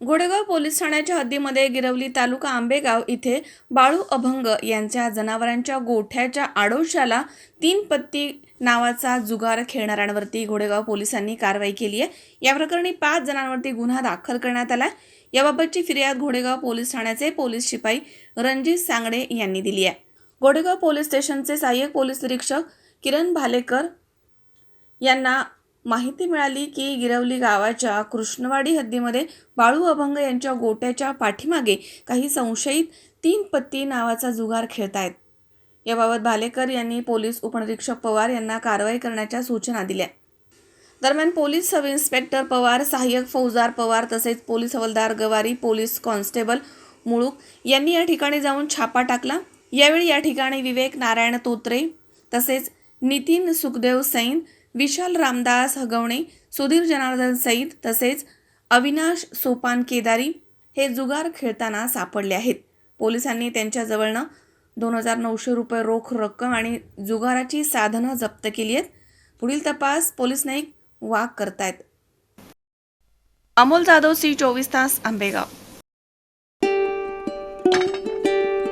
घोडेगाव police ठाण्याच्या हद्दीमध्ये गिरवली तालुका आंबेगाव इथे बाळू अभंग यांच्या जनावरांच्या गोठ्याच्या आडोशाला तीन पत्ती नावाचा जुगार खेळणाऱ्यांवरती घोडेगाव पोलिसांनी कारवाई केली आहे. या प्रकरणी पाच जणांवरती गुन्हा दाखल करण्यात आला याबाबतची फिर्याद घोडेगाव पोलीस ठाण्याचे पोलीस शिपाई रणजित सांगडे यांनी दिली आहे. घोडेगाव पोलीस स्टेशनचे सहाय्यक पोलीस निरीक्षक किरण भालेकर यांना माहिती मिळाली की गिरवली गावाच्या कृष्णवाडी हद्दीमध्ये बाळू अभंग यांच्या गोट्याच्या पाठीमागे काही संशयित तीन पत्ती नावाचा जुगार खेळतायत याबाबत भालेकर यांनी पोलीस उपनिरीक्षक पवार यांना कारवाई करण्याच्या सूचना दिल्या. दरम्यान पोलीस सब इन्स्पेक्टर पवार सहाय्यक फौजदार पवार तसेच पोलीस हवालदार गवारी पोलीस कॉन्स्टेबल मुळूक यांनी या ठिकाणी जाऊन छापा टाकला. यावेळी या ठिकाणी विवेक नारायण तोत्रे तसेच नितीन सुखदेव सैन विशाल रामदास हगवणे सुधीर जनार्दन सईद तसेच अविनाश सोपान केदारी हे जुगार खेळताना सापडले आहेत. पोलिसांनी त्यांच्याजवळनं दोन हजार नऊशे रुपये रोख रक्कम आणि जुगाराची साधनं जप्त केली आहेत. पुढील तपास पोलीस नाईक वाघ करतायत. अमोल जाधव सी चोवीस तास आंबेगाव.